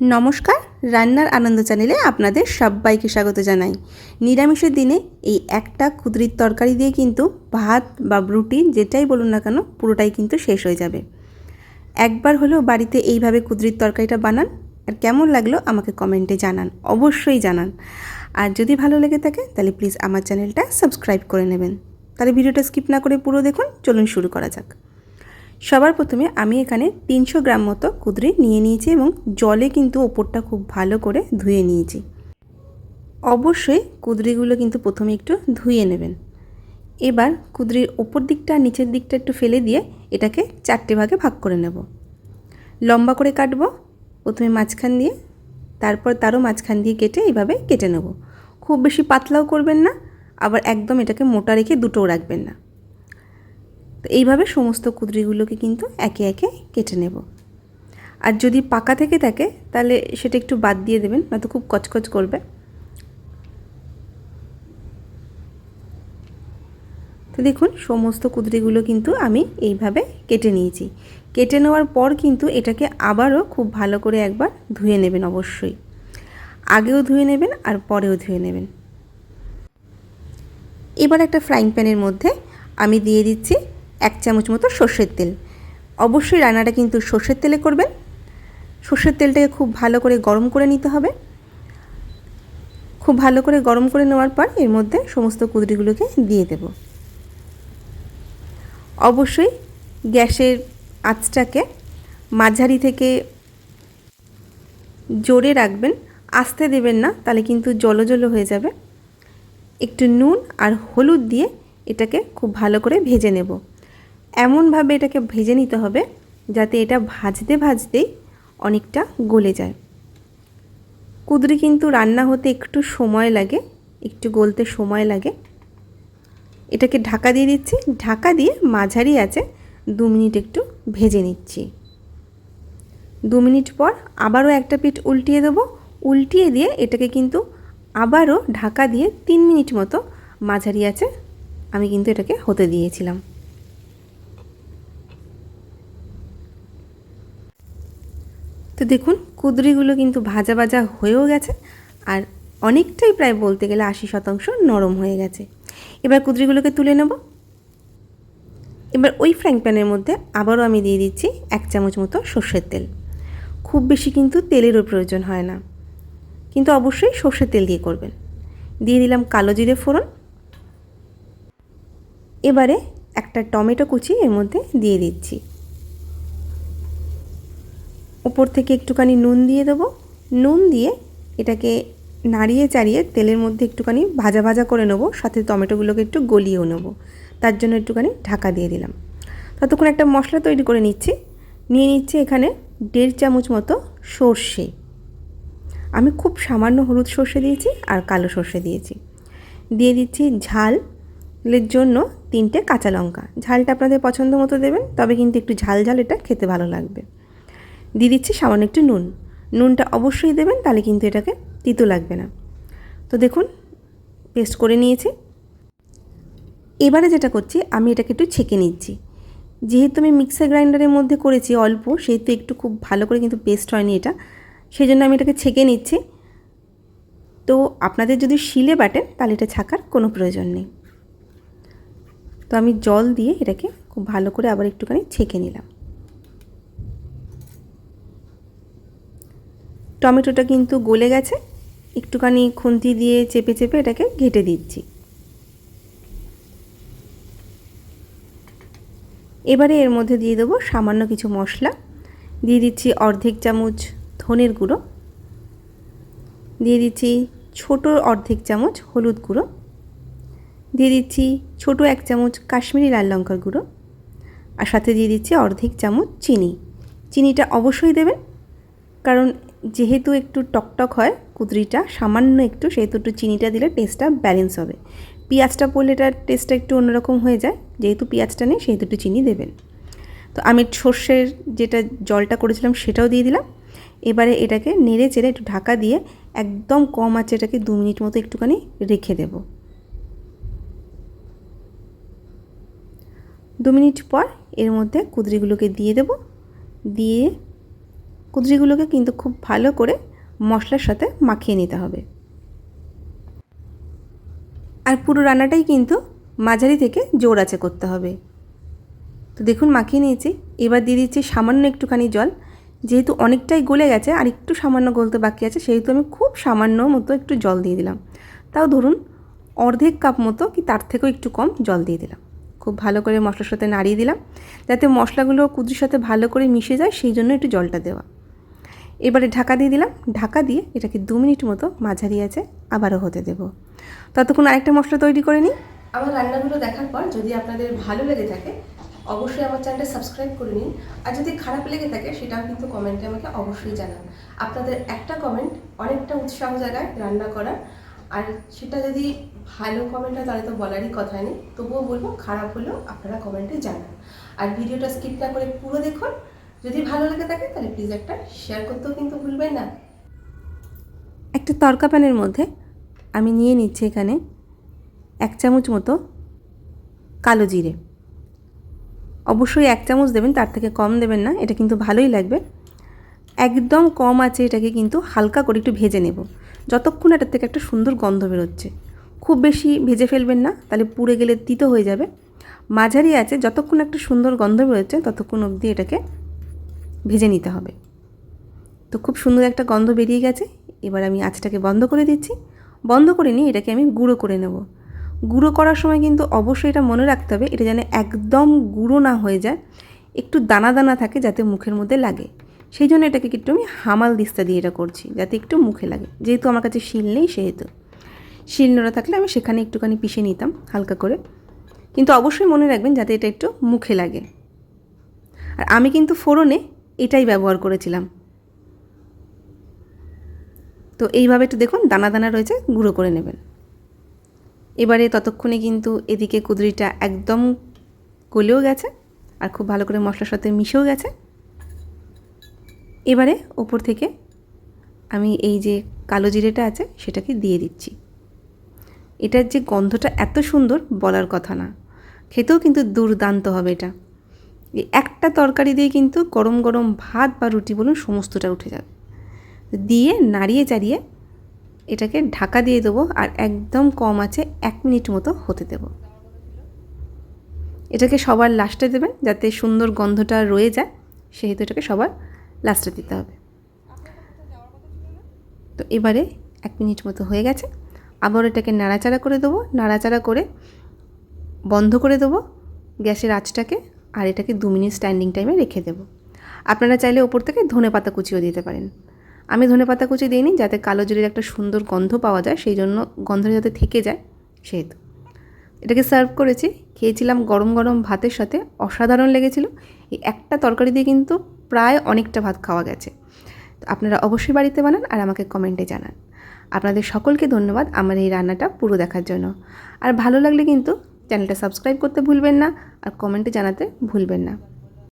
নমস্কার, রান্নার আনন্দ চ্যানেলে আপনাদের সবাইকে স্বাগত জানাই। নিরামিষের দিনে এই একটা কুদরির তরকারি দিয়ে কিন্তু ভাত বা রুটি যেটাই বলুন না কেন, পুরোটাই কিন্তু শেষ হয়ে যাবে। একবার হলেও বাড়িতে এইভাবে কুদরির তরকারিটা বানান আর কেমন লাগল আমাকে কমেন্টে জানান, অবশ্যই জানান। আর যদি ভালো লেগে থাকে, তাহলে প্লিজ আমার চ্যানেলটা সাবস্ক্রাইব করে নেবেন। তাহলে ভিডিওটা স্কিপ না করে পুরো দেখুন, চলুন শুরু করা যাক। সবার প্রথমে আমি এখানে তিনশো গ্রাম মতো কুদরি নিয়ে নিয়েছি এবং জলে কিন্তু ওপরটা খুব ভালো করে ধুয়ে নিয়েছি। অবশ্যই কুদরিগুলো কিন্তু প্রথমে একটু ধুয়ে নেবেন। এবার কুদরির ওপর দিকটা নিচের দিকটা একটু ফেলে দিয়ে এটাকে চারটে ভাগে ভাগ করে নেব। লম্বা করে কাটব, প্রথমে মাঝখান দিয়ে, তারপর তারও মাঝখান দিয়ে কেটে এইভাবে কেটে নেব। খুব বেশি পাতলাও করবেন না, আবার একদম এটাকে মোটা রেখে দুটোও রাখবেন না। তো এইভাবে সমস্ত কুদরিগুলোকে কিন্তু একে একে কেটে নেব। আর যদি পাকা থেকে থাকে, তাহলে সেটা একটু বাদ দিয়ে দেবেন, নয়তো খুব কচকচ করবে। তো দেখুন, সমস্ত কুদরিগুলো কিন্তু আমি এইভাবে কেটে নিয়েছি। কেটে নেওয়ার পর কিন্তু এটাকে আবারও খুব ভালো করে একবার ধুয়ে নেবেন অবশ্যই। আগেও ধুয়ে নেবেন আর পরেও ধুয়ে নেবেন। এবার একটা ফ্রাইং প্যানের মধ্যে আমি দিয়ে দিচ্ছি এক চামচ মতো সর্ষের তেল। অবশ্যই রান্নাটা কিন্তু সর্ষের তেলে করবেন। সর্ষের তেলটাকে খুব ভালো করে গরম করে নিতে হবে। খুব ভালো করে গরম করে নেওয়ার পর এর মধ্যে সমস্ত কুদরিগুলোকে দিয়ে দেব। অবশ্যই গ্যাসের আঁচটাকে মাঝারি থেকে জোরে রাখবেন। আস্তে দেবেন না, তাহলে কিন্তু জলো জলো হয়ে যাবে। একটু নুন আর হলুদ দিয়ে এটাকে খুব ভালো করে ভেজে নেব। এমনভাবে এটাকে ভেজে নিতে হবে যাতে এটা ভাজতে ভাজতেই অনেকটা গলে যায়। কুদরি কিন্তু রান্না হতে একটু সময় লাগে, একটু গলতে সময় লাগে। এটাকে ঢাকা দিয়ে দিচ্ছি। ঢাকা দিয়ে মাঝারি আছে দু মিনিট একটু ভেজে নিচ্ছি। দু মিনিট পর আবারও একটা পিঠ উল্টিয়ে দেবো। উল্টিয়ে দিয়ে এটাকে কিন্তু আবারও ঢাকা দিয়ে তিন মিনিট মতো মাঝারি আছে, আমি কিন্তু এটাকে হতে দিয়েছিলাম। তো দেখুন, কুদরিগুলো কিন্তু ভাজা ভাজা হয়েও গেছে আর অনেকটাই প্রায় বলতে গেলে আশি শতাংশ নরম হয়ে গেছে। এবার কুদরিগুলোকে তুলে নেব। এবার ওই ফ্রাইং প্যানের মধ্যে আবারও আমি দিয়ে দিচ্ছি এক চামচ মতো সর্ষের তেল। খুব বেশি কিন্তু তেলেরও প্রয়োজন হয় না। কিন্তু অবশ্যই সর্ষের তেল দিয়ে করবেন। দিয়ে দিলাম কালো জিরে ফোড়ন। এবারে একটা টমেটো কুচি এর মধ্যে দিয়ে দিচ্ছি। উপর থেকে একটুখানি নুন দিয়ে দেবো। নুন দিয়ে এটাকে নাড়িয়ে চাড়িয়ে তেলের মধ্যে একটুখানি ভাজা ভাজা করে নেব, সাথে টমেটোগুলোকে একটু গলিয়েও নেব। তার জন্য একটুখানি ঢাকা দিয়ে দিলাম। ততক্ষণ একটা মশলা তৈরি করে নিচ্ছি। নিয়ে নিচ্ছি এখানে দেড় চামচ মতো সর্ষে। আমি খুব সামান্য হলুদ সর্ষে দিয়েছি আর কালো সর্ষে দিয়েছি। দিয়ে দিচ্ছি ঝালের জন্য তিনটে কাঁচা লঙ্কা। ঝালটা আপনাদের পছন্দ মতো দেবেন, তবে কিন্তু একটু ঝাল ঝাল এটা খেতে ভালো লাগবে। দিয়ে দিচ্ছি সামান্য একটু নুন। নুনটা অবশ্যই দেবেন, তাহলে কিন্তু এটাকে তিতো লাগবে না। তো দেখুন, পেস্ট করে নিয়েছি। এবারে যেটা করছি, আমি এটাকে একটু ছেঁকে নিচ্ছি। যেহেতু আমি মিক্সার গ্রাইন্ডারের মধ্যে করেছি অল্প, সেহেতু একটু খুব ভালো করে কিন্তু পেস্ট হয়নি এটা সেই জন্য আমি এটাকে ছেঁকে নিচ্ছি। তো আপনাদের যদি শিলে বাটেন তাহলে এটা ছাকার কোনো প্রয়োজন নেই। তো আমি জল দিয়ে এটাকে খুব ভালো করে আবার একটুখানি ছেঁকে নিলাম। টমেটোটা কিন্তু গলে গেছে। একটুখানি খুন্তি দিয়ে চেপে চেপে এটাকে ঘেটে দিচ্ছি। এবারে এর মধ্যে দিয়ে দেবো সামান্য কিছু মশলা। দিয়ে দিচ্ছি অর্ধেক চামচ ধনের গুঁড়ো। দিয়ে দিচ্ছি ছোটো অর্ধেক চামচ হলুদ গুঁড়ো। দিয়ে দিচ্ছি ছোটো এক চামচ কাশ্মীরি লাল লঙ্কার গুঁড়ো। আর সাথে দিয়ে দিচ্ছি অর্ধেক চামচ চিনি। চিনিটা অবশ্যই দেবেন, কারণ যেহেতু একটু টকটক হয় কুদরিটা, সামান্য একটু, সেহেতু একটু চিনিটা দিলে টেস্টটা ব্যালেন্স হবে। পেঁয়াজটা পড়লে এটার টেস্টটা একটু অন্যরকম হয়ে যায়, যেহেতু পেঁয়াজটা নেই, সেহেতু একটু চিনি দেবেন। তো আমি সর্ষের যেটা জলটা করেছিলাম সেটাও দিয়ে দিলাম। এবারে এটাকে নেড়ে চেড়ে একটু ঢাকা দিয়ে একদম কম আছে এটাকে দু মিনিট মতো একটুখানি রেখে দেব। দু মিনিট পর এর মধ্যে কুদরিগুলোকে দিয়ে দেব। দিয়ে কুদরিগুলোকে কিন্তু খুব ভালো করে মশলার সাথে মাখিয়ে নিতে হবে। আর পুরো রান্নাটাই কিন্তু মাঝারি থেকে জোর আছে করতে হবে। তো দেখুন, মাখিয়ে নিয়েছি। এবার দিয়ে দিচ্ছি সামান্য একটুখানি জল। যেহেতু অনেকটাই গলে গেছে, আর একটু সামান্য গলতে বাকি আছে, সেহেতু আমি খুব সামান্য মতো একটু জল দিয়ে দিলাম। তাও ধরুন, অর্ধেক কাপ মতো কি তার থেকেও একটু কম জল দিয়ে দিলাম। খুব ভালো করে মশলার সাথে নাড়িয়ে দিলাম। যাতে মশলাগুলো কুদ্রির সাথে ভালো করে মিশে যায়, সেই জন্য একটু জলটা দেওয়া। এবারে ঢাকা দিয়ে দিলাম। ঢাকা দিয়ে এটাকে দু মিনিট মতো মাঝারি আছে আবারও হতে দেব। ততক্ষণ আরেকটা মশলা তৈরি করে নিই। আমার রান্নাগুলো দেখার পর যদি আপনাদের ভালো লেগে থাকে, অবশ্যই আমার চ্যানেলটা সাবস্ক্রাইব করে নিন। আর যদি খারাপ লেগে থাকে, সেটাও কিন্তু কমেন্টে আমাকে অবশ্যই জানান। আপনাদের একটা কমেন্ট অনেকটা উৎসাহ জায়গায় রান্না করার আর সেটা যদি ভালো কমেন্ট হয়, তাহলে তো বলারই কথা নেই। তবুও বলব, খারাপ হলেও আপনারা কমেন্টে জানান। আর ভিডিওটা স্কিপ না করে পুরো দেখুন। যদি ভালো লেগে থাকে তাহলে প্লিজ একটা শেয়ার করতেও কিন্তু ভুলবেন না। একটা তরকা প্যানের মধ্যে আমি নিয়ে নিচ্ছি এখানে এক চামচ মতো কালো জিরে। অবশ্যই এক চামচ দেবেন, তার থেকে কম দেবেন না, এটা কিন্তু ভালোই লাগবে। একদম কম আছে এটাকে কিন্তু হালকা করে একটু ভেজে নেব। যতক্ষণ এটার থেকে একটা সুন্দর গন্ধ বেরোচ্ছে। খুব বেশি ভেজে ফেলবেন না, তাহলে পুড়ে গেলে তিতো হয়ে যাবে। মাঝারি আছে, যতক্ষণ একটা সুন্দর গন্ধ বেরোচ্ছে, ততক্ষণ অবধি এটাকে ভেজে নিতে হবে। তো খুব সুন্দর একটা গন্ধ বেরিয়ে গেছে। এবার আমি আঁচটাকে বন্ধ করে দিচ্ছি। বন্ধ করে নিয়ে এটাকে আমি গুঁড়ো করে নেব। গুঁড়ো করার সময় কিন্তু অবশ্যই এটা মনে রাখতে হবে, এটা যেন একদম গুঁড়ো না হয়ে যায়, একটু দানা দানা থাকে যাতে মুখের মধ্যে লাগে। সেই জন্য এটাকে একটু আমি হামাল দিস্তা দিয়ে এটা করছি, যাতে একটু মুখে লাগে। যেহেতু আমার কাছে শিল নেই, সেহেতু। শিল নোড়া থাকলে আমি সেখানে একটুখানি পিষে নিতাম হালকা করে। কিন্তু অবশ্যই মনে রাখবেন যাতে এটা একটু মুখে লাগে। আর আমি কিন্তু ফোড়নে এটাই ব্যবহার করেছিলাম। তো এইভাবে একটু দেখুন, দানা দানা রয়েছে, গুঁড়ো করে নেবেন। এবারে ততক্ষণে কিন্তু এদিকে কুদরিটা একদম গলেও গেছে আর খুব ভালো করে মশলার সাথে মিশেও গেছে। এবারে ওপর থেকে আমি এই যে কালো জিরেটা আছে, সেটাকে দিয়ে দিচ্ছি। এটার যে গন্ধটা এত সুন্দর বলার কথা না। খেতেও কিন্তু দুর্দান্ত হবে এটা। একটা তরকারি দিয়ে কিন্তু গরম গরম ভাত বা রুটি বলুন সমস্তটা উঠে যাবে। দিয়ে নাড়িয়ে চাড়িয়ে এটাকে ঢাকা দিয়ে দেবো আর একদম কম আছে এক মিনিট মতো হতে দেব। এটাকে সবার লাস্টে দেবেন যাতে সুন্দর গন্ধটা রয়ে যায়, সেহেতু এটাকে সবার লাস্টে দিতে হবে। তো এবারে এক মিনিট মতো হয়ে গেছে। আবার এটাকে নাড়াচাড়া করে দেবো। নাড়াচাড়া করে বন্ধ করে দেবো গ্যাসের আঁচটাকে। আর এটাকে দু মিনিট স্ট্যান্ডিং টাইমে রেখে দেবো। আপনারা চাইলে ওপর থেকে ধনে পাতা কুচিও দিতে পারেন। আমি ধনে পাতা কুচি দিইনি, যাতে কালো জিরের একটা সুন্দর গন্ধ পাওয়া যায়, সেই জন্য গন্ধটা যাতে থেকে যায়, সেহেতু। এটাকে সার্ভ করেছি, খেয়েছিলাম গরম গরম ভাতের সাথে, অসাধারণ লেগেছিল। এই একটা তরকারি দিয়ে কিন্তু প্রায় অনেকটা ভাত খাওয়া গেছে। তো আপনারা অবশ্যই বাড়িতে বানান আর আমাকে কমেন্টে জানান। আপনাদের সকলকে ধন্যবাদ আমার এই রান্নাটা পুরো দেখার জন্য। আর ভালো লাগলে কিন্তু চ্যানেলটা সাবস্ক্রাইব করতে ভুলবেন না আর কমেন্টে জানাতে ভুলবেন না।